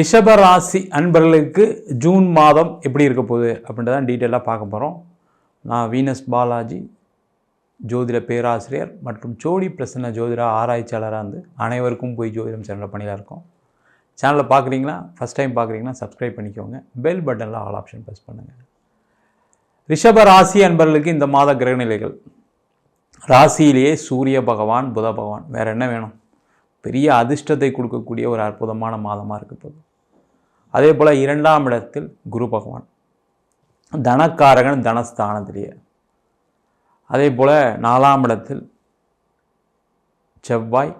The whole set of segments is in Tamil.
ரிஷபராசி அன்பர்களுக்கு ஜூன் மாதம் எப்படி இருக்க போகுது அப்படின்றதான் டீட்டெயிலாக பார்க்க போகிறோம் நான் வீனஸ் பாலாஜி ஜோதிட பேராசிரியர் மற்றும் ஜோடி பிரசன்ன ஜோதிட ஆராய்ச்சியாளராக இருந்து அனைவருக்கும் போய் ஜோதிடம் சென்ற பணியில் இருக்கோம். சேனலை பார்க்குறீங்களா? ஃபஸ்ட் டைம் பார்க்குறீங்கன்னா சப்ஸ்கிரைப் பண்ணிக்கோங்க. பெல் பட்டனில் ஆல் ஆப்ஷன் ப்ரெஸ் பண்ணுங்கள் ரிஷப ராசி அன்பர்களுக்கு இந்த மாத கிரகநிலைகள். ராசியிலேயே சூரிய பகவான் புத பகவான் வேறு என்ன வேணும்? பெரிய அதிர்ஷ்டத்தை கொடுக்கக்கூடிய ஒரு அற்புதமான மாதமாக இருக்க போகுது. அதே போல் இரண்டாம் இடத்தில் குரு பகவான். தனக்காரகன் தனஸ்தானத்திலேயே. அதே போல் நாலாம் இடத்தில் செவ்வாய்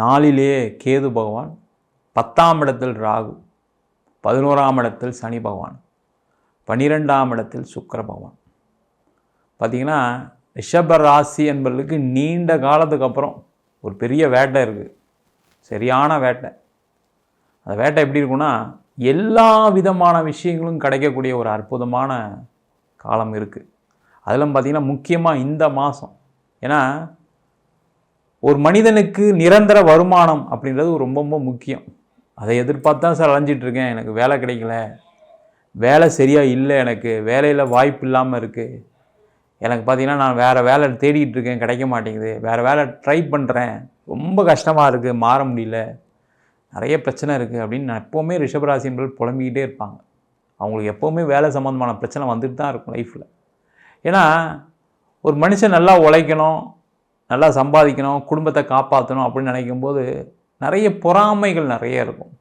நாளிலேயே கேது பகவான் பத்தாம் இடத்தில் ராகு பதினோராம் இடத்தில் சனி பகவான் பன்னிரெண்டாம் இடத்தில் சுக்கர பகவான். பார்த்திங்கன்னா ரிஷப ராசி என்பதற்கு நீண்ட காலத்துக்கு அப்புறம் ஒரு பெரிய வேட்டை இருக்குது சரியான வேட்டை. அந்த வேட்டை எப்படி இருக்குன்னா எல்லா விதமான விஷயங்களும் கிடைக்கக்கூடிய ஒரு அற்புதமான காலம் இருக்குது அதெல்லாம் பார்த்திங்கன்னா முக்கியமாக இந்த மாதம் ஏன்னா ஒரு மனிதனுக்கு நிரந்தர வருமானம் அப்படின்றது ரொம்ப ரொம்ப முக்கியம். அதை எதிர்பார்த்து தான் சார் அலைஞ்சிட்ருக்கேன் எனக்கு வேலை கிடைக்கல. வேலை சரியாக இல்லை எனக்கு. வேலையில் வாய்ப்பு இல்லாமல் இருக்குது எனக்கு பார்த்தீங்கன்னா நான் வேறு வேலை தேடிக்கிட்டு இருக்கேன். கிடைக்க மாட்டேங்குது. வேறு வேலை ட்ரை பண்ணுறேன் ரொம்ப கஷ்டமாக இருக்குது மாற முடியல. நிறைய பிரச்சனை இருக்குது அப்படின்னு நான் எப்போவுமே ரிஷபராசி என்பது புலம்பிக்கிட்டே இருப்பாங்க. அவங்களுக்கு எப்போவுமே வேலை சம்மந்தமான பிரச்சனை வந்துட்டு தான் இருக்கும் லைஃப்பில் ஏன்னா ஒரு மனுஷன் நல்லா உழைக்கணும் நல்லா சம்பாதிக்கணும் குடும்பத்தை காப்பாற்றணும் அப்படின்னு நினைக்கும்போது நிறைய பொறாமைகள் நிறைய இருக்கும்.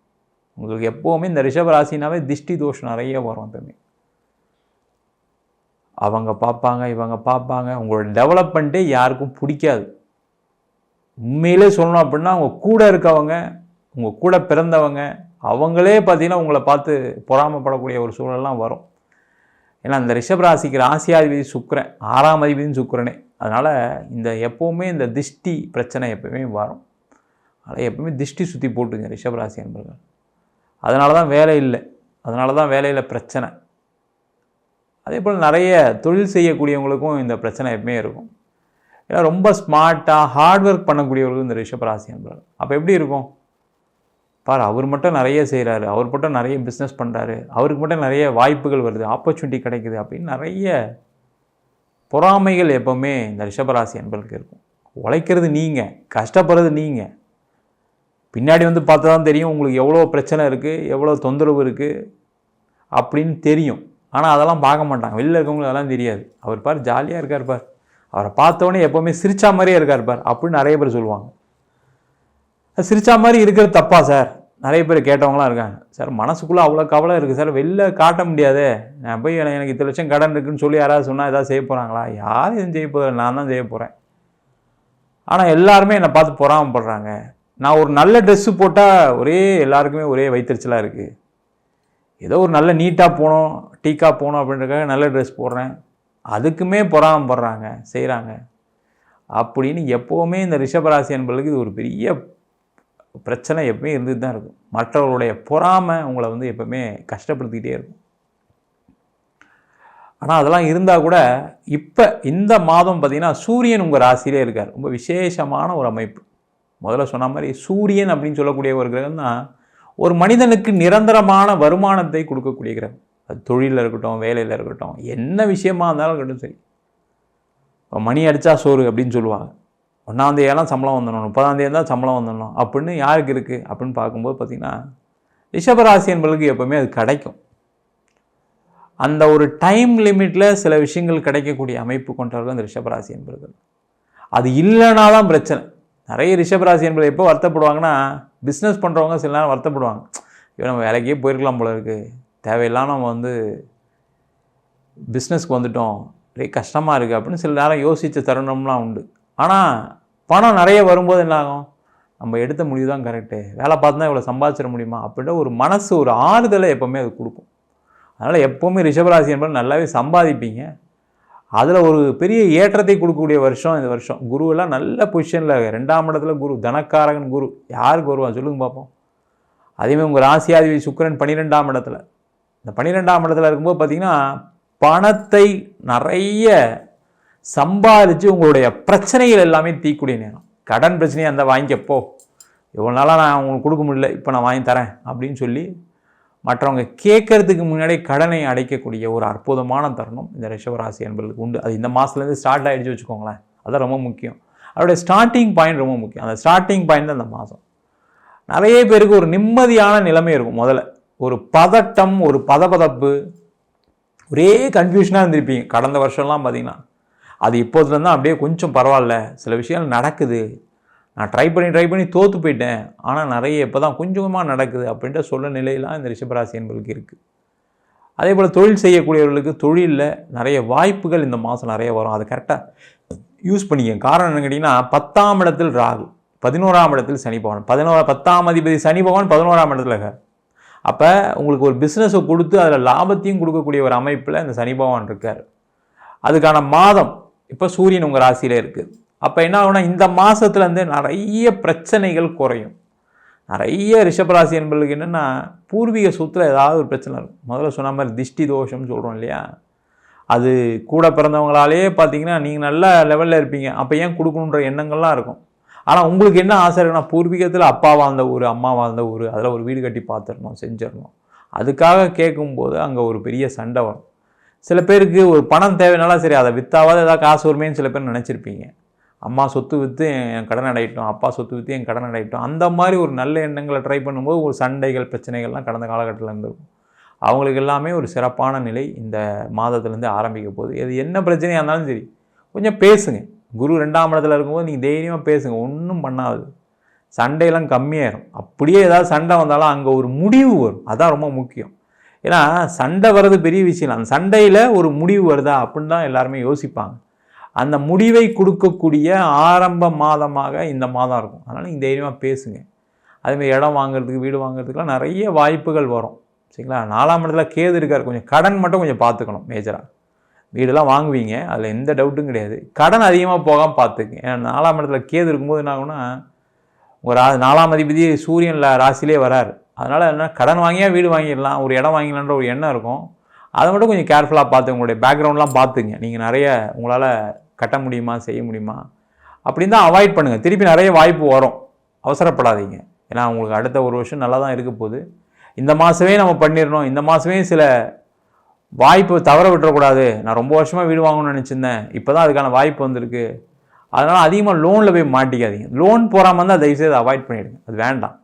உங்களுக்கு எப்போவுமே இந்த ரிஷபராசினாவே திஷ்டி தோஷம் நிறைய வரும் எப்பவுமே. அவங்க பார்ப்பாங்க இவங்க பார்ப்பாங்க. உங்களோட டெவலப்மெண்ட்டே யாருக்கும் பிடிக்காது. உண்மையிலே சொல்லணும் அப்படின்னா அவங்க கூட இருக்கவங்க உங்கள் கூட பிறந்தவங்க அவங்களே பார்த்தீங்கன்னா உங்களை பார்த்து பொறாமப்படக்கூடிய ஒரு சூழல்லாம் வரும். ஏன்னா இந்த ரிஷபராசிக்கு ராசியாதிபதி சுக்கரன் ஆறாம் அதிபதியும் சுக்கரனே. அதனால் இந்த எப்போவுமே இந்த திஷ்டி பிரச்சனை எப்பவுமே வரும். அதனால் எப்பவுமே திஷ்டி சுற்றி போட்டுங்க ரிஷபராசி என்பர்கள் அதனால தான் வேலை இல்லை. அதனால தான் வேலையில் பிரச்சனை. அதே போல் நிறைய தொழில் செய்யக்கூடியவங்களுக்கும் இந்த பிரச்சனை எப்பவுமே இருக்கும். ஏன்னா ரொம்ப ஸ்மார்ட்டாக ஹார்ட் ஒர்க் பண்ணக்கூடியவர்கள் இந்த ரிஷபராசி என்பர்கள் அப்போ எப்படி இருக்கும்? பார் அவர் மட்டும் நிறைய செய்கிறாரு அவர் மட்டும் நிறைய பிஸ்னஸ் பண்ணுறாரு அவருக்கு மட்டும் நிறைய வாய்ப்புகள் வருது. ஆப்பர்ச்சுனிட்டி கிடைக்குது அப்படின்னு நிறைய பொறாமைகள் எப்போவுமே இந்த ரிஷபராசி அன்பர்களுக்கு இருக்கும். உழைக்கிறது நீங்கள் கஷ்டப்படுறது நீங்கள் பின்னாடி வந்து பார்த்தா தான் தெரியும் உங்களுக்கு எவ்வளோ பிரச்சனை இருக்குது எவ்வளோ தொந்தரவு இருக்குது அப்படின்னு தெரியும். ஆனால் அதெல்லாம் பார்க்க மாட்டாங்க. வெளியில் இருக்கவங்களுக்கு அதெல்லாம் தெரியாது. அவர் பார் ஜாலியாக இருக்கார் பார். அவரை பார்த்தோன்னே எப்போவுமே சிரிச்சா மாதிரியே இருக்கார் பார் அப்படின்னு நிறைய பேர் சொல்லுவாங்க. சிரிச்சா மாதிரி இருக்கிறது தப்பா சார்? நிறைய பேர் கேட்டவங்களாம் இருக்காங்க. சார் மனசுக்குள்ளே அவ்வளோ கவலை இருக்குது சார் வெளில காட்ட முடியாதே. நான் போய் எனக்கு இத்தனை லட்சம் கடன் இருக்குன்னு சொல்லி யாராவது சொன்னால் எதாவது செய்ய போகிறாங்களா யாரும் எதுவும் செய்ய போதில்லை நான் தான் செய்ய போகிறேன் ஆனால் எல்லாருமே என்னை பார்த்து பொறாமப்படுறாங்க. நான் ஒரு நல்ல ட்ரெஸ்ஸு போட்டால் ஒரே எல்லாருக்குமே ஒரே வைத்தறிச்சலாக இருக்குது ஏதோ ஒரு நல்ல நீட்டாக போகணும் டீக்காக போகணும் அப்படின்றக்காக நல்ல ட்ரெஸ் போடுறேன். அதுக்குமே பொறாமப்படுறாங்க செய்கிறாங்க அப்படின்னு எப்போவுமே இந்த ரிஷபராசி என்பதுக்கு இது ஒரு பெரிய பிரச்சனை எப்பவுமே இருந்துட்டு தான் இருக்கும். மற்றவர்களுடைய பொறாமை உங்களை வந்து எப்பவுமே கஷ்டப்படுத்திக்கிட்டே இருக்கும். ஆனால் அதெல்லாம் இருந்தால் கூட இப்போ இந்த மாதம் பார்த்திங்கன்னா சூரியன் உங்கள் ராசியிலே இருக்கார். ரொம்ப விசேஷமான ஒரு அமைப்பு. முதல்ல சொன்ன மாதிரி சூரியன் அப்படின்னு சொல்லக்கூடிய ஒரு கிரகம் தான் ஒரு மனிதனுக்கு நிரந்தரமான வருமானத்தை கொடுக்கக்கூடிய கிரகம். அது தொழிலில் இருக்கட்டும் வேலையில் இருக்கட்டும் என்ன விஷயமா இருந்தாலும் இருக்கட்டும் சரி. இப்போ மணி அடித்தா சோறு அப்படின்னு சொல்லுவாங்க. ஒன்றாந்தேதியெல்லாம் சம்பளம் வந்துடணும் முப்பதாந்தேதி தான் சம்பளம் வந்துடணும். அப்படின்னு யாருக்கு இருக்குது அப்படின்னு பார்க்கும்போது பார்த்திங்கன்னா ரிஷபராசி என்பவர்களுக்கு எப்போவுமே அது கிடைக்கும். அந்த ஒரு டைம் லிமிட்டில் சில விஷயங்கள் கிடைக்கக்கூடிய அமைப்பு கொண்டவர்கள் அந்த ரிஷபராசி என்பர்கள் அது இல்லைனா தான் பிரச்சனை. நிறைய ரிஷபராசி என்பது எப்போ வருத்தப்படுவாங்கன்னா பிஸ்னஸ் பண்ணுறவங்க சில நேரம் வருத்தப்படுவாங்க. ஐயோ நம்ம வேலைக்கே போயிருக்கலாம் போல இருக்குது தேவையில்லாம் நம்ம வந்து பிஸ்னஸ்க்கு வந்துட்டோம். நிறைய கஷ்டமாக இருக்குது அப்படின்னு சில நேரம் யோசித்த தருணம்லாம் உண்டு. ஆனால் பணம் நிறைய வரும்போது என்ன ஆகும் நம்ம எடுத்த முடிவு தான் கரெக்டு வேலை பார்த்து தான் இவ்வளோ சம்பாதிச்சிட முடியுமா? அப்படின்ற ஒரு மனசு ஒரு ஆறுதலை எப்போவுமே அது கொடுக்கும். அதனால் எப்போவுமே ரிஷபராசி என்பது நல்லாவே சம்பாதிப்பீங்க. அதில் ஒரு பெரிய ஏற்றத்தை கொடுக்கக்கூடிய வருஷம் இந்த வருஷம். குருவெல்லாம் நல்ல பொசிஷனில் ரெண்டாம் இடத்துல குரு தனக்காரகன் குரு. யாருக்கு வருவான் சொல்லுங்க பார்ப்போம் அதேமாதிரி உங்கள் ராசியாதிபதி சுக்கரன் பன்னிரெண்டாம் இடத்துல. இந்த பன்னிரெண்டாம் இடத்துல இருக்கும்போது பார்த்திங்கன்னா பணத்தை நிறைய சம்பாதிச்சு உங்களுடைய பிரச்சனைகள் எல்லாமே தீக்கூடிய நேரம். கடன் பிரச்சனையை அந்த வாங்கிக்கப்போ இவ்வளோ நாளாக நான் உங்களுக்கு கொடுக்க முடியல இப்போ நான் வாங்கி தரேன் அப்படின்னு சொல்லி மற்றவங்க கேட்கறதுக்கு முன்னாடி கடனை அடைக்கக்கூடிய ஒரு அற்புதமான தருணம் இந்த ரிஷபராசி என்பதற்கு உண்டு. அது இந்த மாதத்துலேருந்து ஸ்டார்ட் ஆகிடுச்சு வச்சுக்கோங்களேன். அதான் ரொம்ப முக்கியம். அதோடைய ஸ்டார்டிங் பாயிண்ட் ரொம்ப முக்கியம். அந்த ஸ்டார்டிங் பாயிண்ட் தான் அந்த மாதம் நிறைய பேருக்கு ஒரு நிம்மதியான நிலைமை இருக்கும் முதல்ல. ஒரு பதட்டம் ஒரு பதபதப்பு. ஒரே கன்ஃபியூஷனாக இருந்திருப்பீங்க. கடந்த வருஷம்லாம் பார்த்தீங்கன்னா அது இப்போதுலேருந்து அப்படியே கொஞ்சம் பரவாயில்ல. சில விஷயங்கள் நடக்குது. நான் ட்ரை பண்ணி ட்ரை பண்ணி தோற்று போயிட்டேன். ஆனால் நிறைய இப்போ தான் கொஞ்சம் கொஞ்சமாக நடக்குது அப்படின்ற சொல்ல நிலையெல்லாம் இந்த ரிஷபராசி என்பதுக்கு இருக்குது அதே போல் தொழில் செய்யக்கூடியவர்களுக்கு தொழிலில் நிறைய வாய்ப்புகள் இந்த மாதம் நிறைய வரும். அதை கரெக்டாக யூஸ் பண்ணிக்க காரணம் என்னன்னு கேட்டிங்கன்னா பத்தாம் இடத்தில் ராகு பதினோராம் இடத்தில் சனி பகவான். பதினோரா பத்தாம் அதிபதி சனி பகவான் பதினோராம் இடத்துல இருக்கார். அப்போ உங்களுக்கு ஒரு பிஸ்னஸை கொடுத்து அதில் லாபத்தையும் கொடுக்கக்கூடிய ஒரு அமைப்பில் இந்த சனி பகவான் இருக்கார். அதுக்கான மாதம் இப்போ சூரியன் உங்கள் ராசியில் இருக்குது அப்போ என்ன ஆகுனா இந்த மாதத்துலேருந்து நிறைய பிரச்சனைகள் குறையும். நிறைய ரிஷபராசி என்பதுக்கு என்னென்னா பூர்வீக சொத்தில் ஏதாவது ஒரு பிரச்சனை இருக்கும். முதல்ல சொன்ன மாதிரி திஷ்டி தோஷம்னு சொல்கிறோம் இல்லையா? அது கூட பிறந்தவங்களாலே பார்த்தீங்கன்னா நீங்கள் நல்ல லெவலில் இருப்பீங்க. அப்போ ஏன் கொடுக்கணுன்ற எண்ணங்கள்லாம் இருக்கும். ஆனால் உங்களுக்கு என்ன ஆசை இருக்குன்னா பூர்வீகத்தில் அப்பா வாழ்ந்த ஊர் அம்மா வாழ்ந்த ஊர் அதில் ஒரு வீடு கட்டி பார்த்துடணும் செஞ்சிடணும் அதுக்காக கேட்கும்போது அங்கே ஒரு பெரிய சண்டை வரும். சில பேருக்கு ஒரு பணம் தேவைனாலும் சரி அதை வித்தாவது ஏதாவது காசு வருமேன்னு சில பேர் நினச்சிருப்பீங்க. அம்மா சொத்து விற்று என் கடன் அடையிட்டோம் அப்பா சொத்து விற்று என் கடன் அடையிட்டோம் அந்த மாதிரி ஒரு நல்ல எண்ணங்களை ட்ரை பண்ணும்போது ஒரு சண்டைகள் பிரச்சனைகள்லாம் கடந்த காலகட்டத்தில் இருந்திருக்கும். அவங்களுக்கு எல்லாமே ஒரு சிறப்பான நிலை இந்த மாதத்துலேருந்து ஆரம்பிக்க போகுது. இது என்ன பிரச்சனையாக இருந்தாலும் சரி கொஞ்சம் பேசுங்க. குரு ரெண்டாம் இடத்துல இருக்கும்போது நீங்கள் தைரியமாக பேசுங்க ஒன்றும் பண்ணாது. சண்டையெல்லாம் கம்மியாயிரும். அப்படியே ஏதாவது சண்டை வந்தாலும் அங்கே ஒரு முடிவு வரும். அதான் ரொம்ப முக்கியம். ஏன்னா சண்டை வர்றது பெரிய விஷயம் அந்த சண்டையில் ஒரு முடிவு வருதா அப்படின்னு தான் எல்லாருமே யோசிப்பாங்க. அந்த முடிவை கொடுக்கக்கூடிய ஆரம்ப மாதமாக இந்த மாதம் இருக்கும். அதனால் நீங்கள் தைரியமாக பேசுங்க. அதேமாதிரி இடம் வாங்குறதுக்கு வீடு வாங்குறதுக்குலாம் நிறைய வாய்ப்புகள் வரும். சரிங்களா? நாலாம் இடத்துல கேது இருக்கார். கொஞ்சம் கடன் மட்டும் கொஞ்சம் பார்த்துக்கணும் மேஜராக வீடெல்லாம் வாங்குவீங்க. அதில் எந்த டவுட்டும் கிடையாது. கடன் அதிகமாக போகாமல் பார்த்துக்குங்க. ஏன்னா நாலாம் இடத்துல கேது இருக்கும்போது என்ன ஆகும்னா ஒரு ரா நாலாம் அதிபதி சூரியனில் ராசிலே வராரு. அதனால் என்ன கடன் வாங்கியா வீடு வாங்கிடலாம் ஒரு இடம் வாங்கிடலான்ற ஒரு எண்ணம் இருக்கும். அதை மட்டும் கொஞ்சம் கேர்ஃபுல்லாக பார்த்து உங்களுடைய பேக்ரவுண்ட்லாம் பார்த்துங்க. நீங்கள் நிறைய உங்களால் கட்ட முடியுமா செய்ய முடியுமா? அப்படின்னு தான் அவாய்ட் பண்ணுங்கள் திருப்பி நிறைய வாய்ப்பு வரும். அவசரப்படாதீங்க. ஏன்னா உங்களுக்கு அடுத்த ஒரு வருஷம் நல்லா தான் இருக்க போகுது. இந்த மாதமே நம்ம பண்ணிடணும். இந்த மாதமே சில வாய்ப்பு தவற விட்டுறக்கூடாது. நான் ரொம்ப வருஷமாக வீடு வாங்கணும்னு நினச்சிருந்தேன். இப்போ தான் அதுக்கான வாய்ப்பு வந்திருக்கு. அதனால் அதிகமாக லோனில் போய் மாட்டிக்காதீங்க. லோன் போகாமல் இருந்தால் தயவுசெய்து அவாய்ட் பண்ணிவிடுங்க அது வேண்டாம்.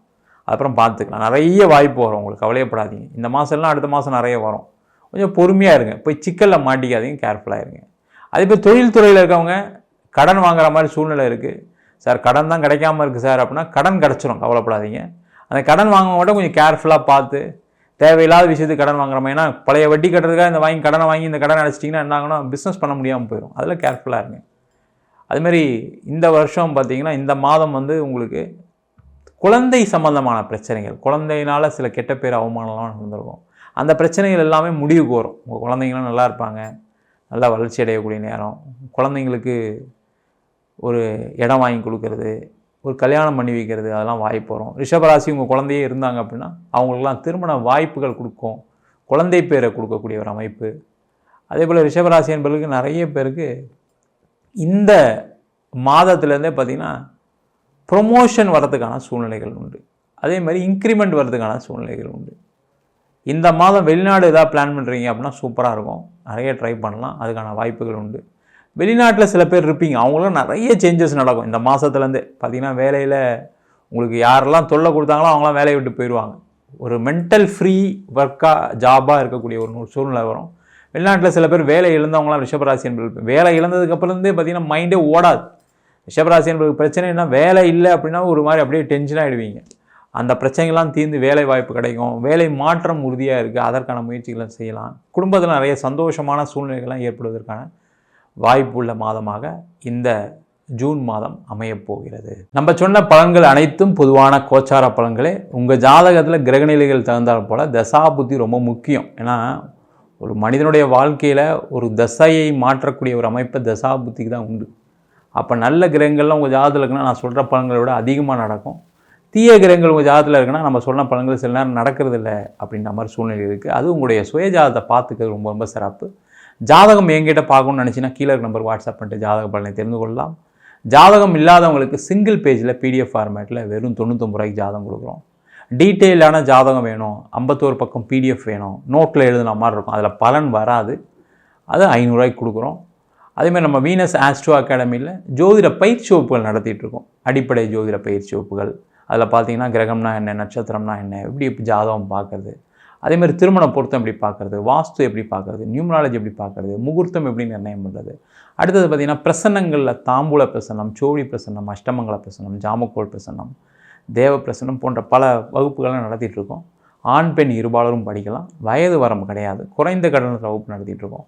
அப்புறம் பார்த்துக்கலாம். நிறைய வாய்ப்பு வரும் உங்களுக்கு. கவலையப்படாதீங்க. இந்த மாதம்லாம் அடுத்த மாதம் நிறைய வரும். கொஞ்சம் பொறுமையாக இருங்க. போய் சிக்கலில் மாட்டிக்காதீங்க. கேர்ஃபுல்லாக இருங்க. அதே போய் தொழில்துறையில் இருக்கவங்க கடன் வாங்குற மாதிரி சூழ்நிலை இருக்குது சார் கடன் தான் கிடைக்காம இருக்குது சார் அப்படின்னா கடன் கிடச்சிரும். கவலைப்படாதீங்க. அந்த கடன் வாங்க மட்டும் கொஞ்சம் கேர்ஃபுல்லாக பார்த்து தேவையில்லாத விஷயத்துக்கு கடன் வாங்குறோம். ஏன்னா பழைய வட்டி கட்டுறதுக்காக இந்த வாங்கி கடனை வாங்கி இந்த கடன் அடைச்சிட்டிங்கன்னா என்ன பிஸ்னஸ் பண்ண முடியாமல் போயிடும் அதில் கேர்ஃபுல்லாக இருங்க. அதுமாரி இந்த வருஷம் பார்த்தீங்கன்னா இந்த மாதம் வந்து உங்களுக்கு குழந்தை சம்மந்தமான பிரச்சனைகள் குழந்தையினால் சில கெட்ட பேர் அவமானம்லாம் நடந்திருக்கும். அந்த பிரச்சனைகள் எல்லாமே முடிவுக்கு வரும் உங்கள் குழந்தைங்களாம் நல்லா இருப்பாங்க. நல்லா வளர்ச்சி அடையக்கூடிய நேரம். குழந்தைங்களுக்கு ஒரு இடம் வாங்கி கொடுக்கறது ஒரு கல்யாணம் பண்ணி வைக்கிறது அதெல்லாம் வாய்ப்பு வரும். ரிஷபராசி உங்கள் குழந்தையே இருந்தாங்க அப்படின்னா அவங்களுக்குலாம் திருமண வாய்ப்புகள் கொடுக்கும். குழந்தை பேரை கொடுக்கக்கூடிய ஒரு அமைப்பு. அதே போல் ரிஷபராசி என்பவர்களுக்கு நிறைய பேருக்கு இந்த மாதத்துலேருந்தே பார்த்திங்கன்னா ப்ரொமோஷன் வரதுக்கான சூழ்நிலைகள் உண்டு. அதே மாதிரி இன்க்ரிமெண்ட் வரதுக்கான சூழ்நிலைகள் உண்டு. இந்த மாதம் வெளிநாடு எதாவது பிளான் பண்ணுறீங்க அப்படின்னா சூப்பராக இருக்கும். நிறைய ட்ரை பண்ணலாம். அதுக்கான வாய்ப்புகள் உண்டு. வெளிநாட்டில் சில பேர் இருப்பீங்க. அவங்களும் நிறைய சேஞ்சஸ் நடக்கும். இந்த மாதத்துலேருந்து பார்த்திங்கன்னா வேலையில் உங்களுக்கு யாரெல்லாம் தொல்லை கொடுத்தாங்களோ அவங்களாம் வேலையை விட்டு போயிடுவாங்க. ஒரு மென்டல் ஃப்ரீ ஒர்க்காக ஜாபாக இருக்கக்கூடிய ஒரு சூழ்நிலை வரும். வெளிநாட்டில் சில பேர் வேலை இழந்தவங்களாம் ரிஷபராசி என்பது வேலை இழந்ததுக்கப்புறந்தே பார்த்திங்கன்னா மைண்டே ஓடாது. ரிஷபராசி என்பது பிரச்சனை என்ன? வேலை இல்லை அப்படின்னா ஒரு மாதிரி அப்படியே டென்ஷன் ஆகிடுவீங்க அந்த பிரச்சனைகள்லாம் தீர்ந்து வேலை வாய்ப்பு கிடைக்கும். வேலை மாற்றம் உறுதியாக இருக்குது அதற்கான முயற்சிகளை செய்யலாம். குடும்பத்தில் நிறைய சந்தோஷமான சூழ்நிலைகள்லாம் ஏற்படுவதற்கான வாய்ப்புள்ள மாதமாக இந்த ஜூன் மாதம் அமையப் போகிறது. நம்ம சொன்ன பலன்கள் அனைத்தும் பொதுவான கோச்சார பலன்களே. உங்கள் ஜாதகத்தில் கிரகநிலைகள் தகுந்தால் போல் தசா புத்தி ரொம்ப முக்கியம். ஏன்னா ஒரு மனிதனுடைய வாழ்க்கையில் ஒரு தசையை மாற்றக்கூடிய ஒரு அமைப்பை தசா புத்திக்கு தான் உண்டு. அப்போ நல்ல கிரகங்கள்லாம் உங்கள் ஜாதத்தில் இருக்குன்னா நான் சொல்கிற பலன்களை விட அதிகமாக நடக்கும். தீய கிரகங்கள் உங்கள் ஜாதத்தில் இருக்குன்னா நம்ம சொன்ன பலன்கள் சில நேரம் நடக்கிறது இல்லை அப்படின்ற மாதிரி சூழ்நிலை இருக்குது அது உங்களுடைய சுய ஜாதத்தை பார்த்துக்கிறது ரொம்ப ரொம்ப சிறப்பு. ஜாதகம் எங்கிட்ட பார்க்கணும்னு நினச்சின்னா கீழே நம்பர் வாட்ஸ்அப் பண்ணிட்டு ஜாதக பலனை தெரிந்து கொள்ளலாம். ஜாதகம் இல்லாதவங்களுக்கு சிங்கிள் பேஜில் பிடிஎஃப் ஃபார்மேட்டில் வெறும் தொண்ணூத்தொம்பது ரூபாய்க்கு ஜாதகம் கொடுக்குறோம். டீட்டெயிலான ஜாதகம் வேணும். ஐம்பத்தோரு பக்கம் பிடிஎஃப் வேணும். நோட்டில் எழுதுன மாதிரி இருக்கும். அதில் பலன் வராது. அது ஐநூறுரூவாய்க்கு கொடுக்குறோம். அதேமாதிரி நம்ம வீனஸ் ஆஸ்ட்ரோ அகாடமியில் ஜோதிட பயிற்சி வகுப்புகள் நடத்திட்டுருக்கோம். அடிப்படை ஜோதிட பயிற்சி வகுப்புகள். அதில் பார்த்தீங்கன்னா கிரகம்னா என்ன நட்சத்திரம்னா என்ன எப்படி எப்படி ஜாதகம் பார்க்கறது. அதேமாதிரி திருமண பொருத்தம் எப்படி பார்க்கறது வாஸ்து எப்படி பார்க்கறது நியூமராலஜி எப்படி பார்க்குறது முகூர்த்தம் எப்படி நிர்ணயம் பண்ணுறது அடுத்தது பார்த்திங்கன்னா பிரசன்னங்களில் தாம்பூல பிரசன்னம் சோழி பிரசன்னம் அஷ்டமங்கல பிரசன்னம் ஜாமக்கோல் பிரசன்னம் தேவ பிரசன்னம் போன்ற பல வகுப்புகள்லாம் நடத்திட்டுருக்கோம். ஆண் பெண் இருபாலரும் படிக்கலாம். வயது வரம்பு கிடையாது. குறைந்த கட்டணத்தில் வகுப்பு நடத்திட்டுருக்கோம். இருக்கோம்